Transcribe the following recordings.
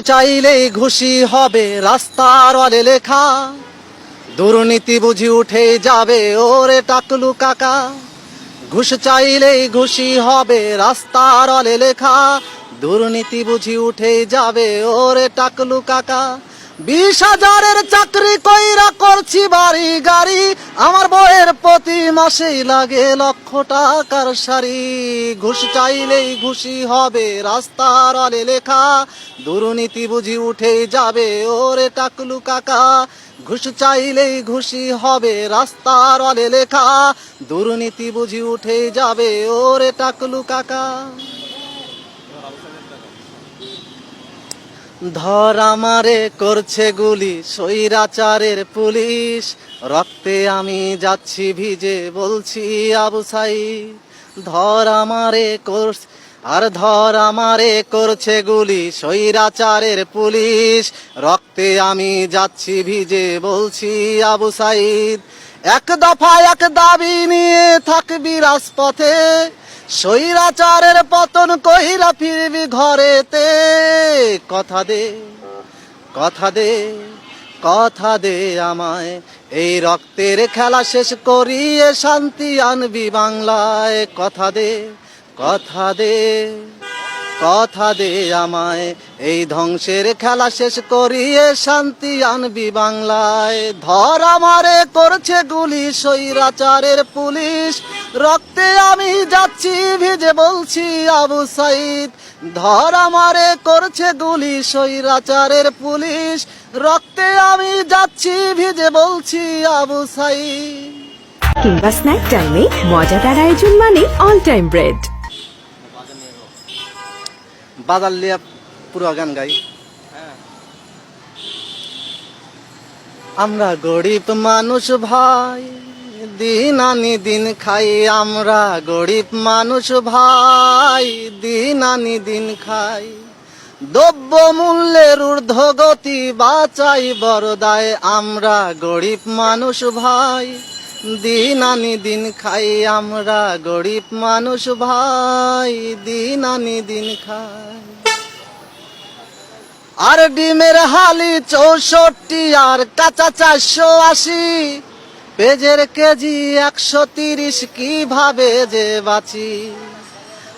চাইলেই ঘুষি হবে রাস্তার অলে লেখা। দুর্নীতি বুঝি উঠে যাবে, ওরে টাকলু কাকা। ঘুষ চাইলেই ঘুষি হবে রাস্তার অলে লেখা। দুর্নীতি বুঝি উঠে যাবে, ওরে টাকলু কাকা। বিশ হাজারের চাকরি কইরা করছি বাড়ি গাড়ি। আমার বইয়ের প্রতি মাসেই লাগে লক্ষ টাকার সারি। ঘুষ চাইলেই ঘুষি হবে রাস্তার অলে লেখা। দুর্নীতি বুঝি উঠে যাবে, ওরে টাকলু কাকা। ঘুষ চাইলেই ঘুষি হবে রাস্তার অলে লেখা। দুর্নীতি বুঝি উঠে যাবে, ওরে টাকলু কাকা। ধর আমারে করছে গুলি সৈরাচারের পুলিশ। রক্তে আমি যাচ্ছি ভিজে, বলছি আবু সাই ধর আমারে করছ আর ধর আমারে করছে গুলি সৈরাচারের পুলিশ। রক্তে আমি যাচ্ছি ভিজে, বলছি আবু সাইদ, এক দফা এক দাবি নিয়ে থাকবি রাজপথে। স্বৈরাচারের পতন কহিলা ফিরবি ঘরেতে। কথা দে কথা দে কথা দে আমায়। এই রক্তের খেলা শেষ করিয়ে শান্তি আনবি বাংলায়। কথা দে কথা দে। কথা দে আমায়, এই ধ্বংসের খেলা শেষ করিয়ে শান্তি আনবি বাংলায়। ধর আমারে করছে গুলি সৈরাচারের পুলিশ, রক্তে আমি যাচ্ছি ভিজে বলছি আবু সাইদ। ধর আমারে করছে গুলি সৈরাচারের পুলিশ, রক্তে আমি যাচ্ছি ভিজে বলছি আবু সাইদ। কিংবা স্ন্যাক টাইমে মজাদার আয়োজন মানে অল টাইম ব্রেড। বাজার লিয়া পুরো গান গাই। আমরা গরিব মানুষ ভাই, দিন আনি দিন খাই। আমরা গরিব মানুষ ভাই, দিন আনি দিন খাই। দ্রব্য মূল্যের ঊর্ধ্বগতি বাঁচাই বরদায়। আমরা গরিব মানুষ ভাই দিন আনি দিন খাই আমরা গরিব মানুষ ভাই, দিন আনি দিন খাই। আর ডিমের হালি চৌষট্টি আর কাঁচা চারশো আশি, পেজের কেজি একশো তিরিশ কীভাবে যে বাঁচি?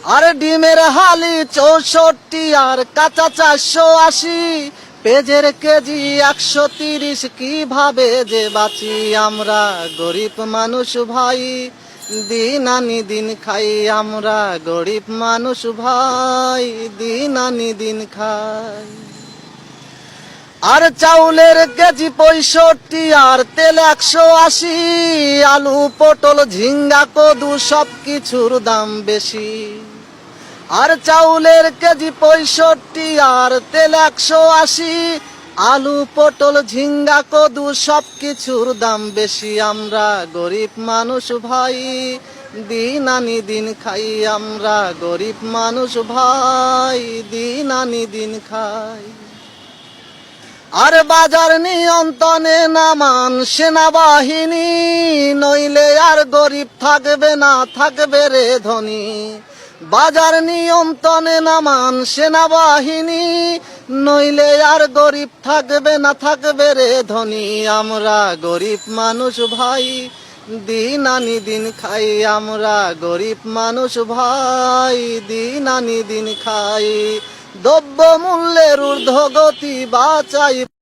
আর ডিমের হালি চৌষট্টি আর কাঁচা চারশো আশি পেজের কেজি একশো তিরিশ, কীভাবে যে বাঁচি আমরা? গরিব মানুষ ভাই, দিন আনি দিন খাই আমরা। গরিব মানুষ ভাই, দিন আনি দিন খাই। আর চাউলের কেজি পঁয়ষট্টি, আর তেল একশো আশি, আলু, পটল, ঝিঙ্গা, কদু সব কিছুর দাম বেশি। আর চাউলের কেজি পঁয়ষট্টি, আর তেল একশো আশি। আলু, পটল, ঝিঙ্গা, কদু সব কিছুর দাম বেশি। আমরা গরিব মানুষ ভাই, দিন আনি দিন খাই। আমরা গরিব মানুষ ভাই, দিন আনি দিন খাই। আর বাজার নিয়ন্ত্রণে নামান সেনাবাহিনী, নইলে আর গরিব থাকবে না, থাকবে রে ধনী। বাজার নিয়ন্ত্রণে নামান সেনাবাহিনী, নইলে আর গরিব থাকবে না, থাকবে রে ধনী। আমরা গরিব মানুষ ভাই, দিন আনি দিন খাই। আমরা গরিব মানুষ ভাই, দিন আনি দিন খাই। দ্রব্য মূল্যের ঊর্ধ্বগতি বাঁচাই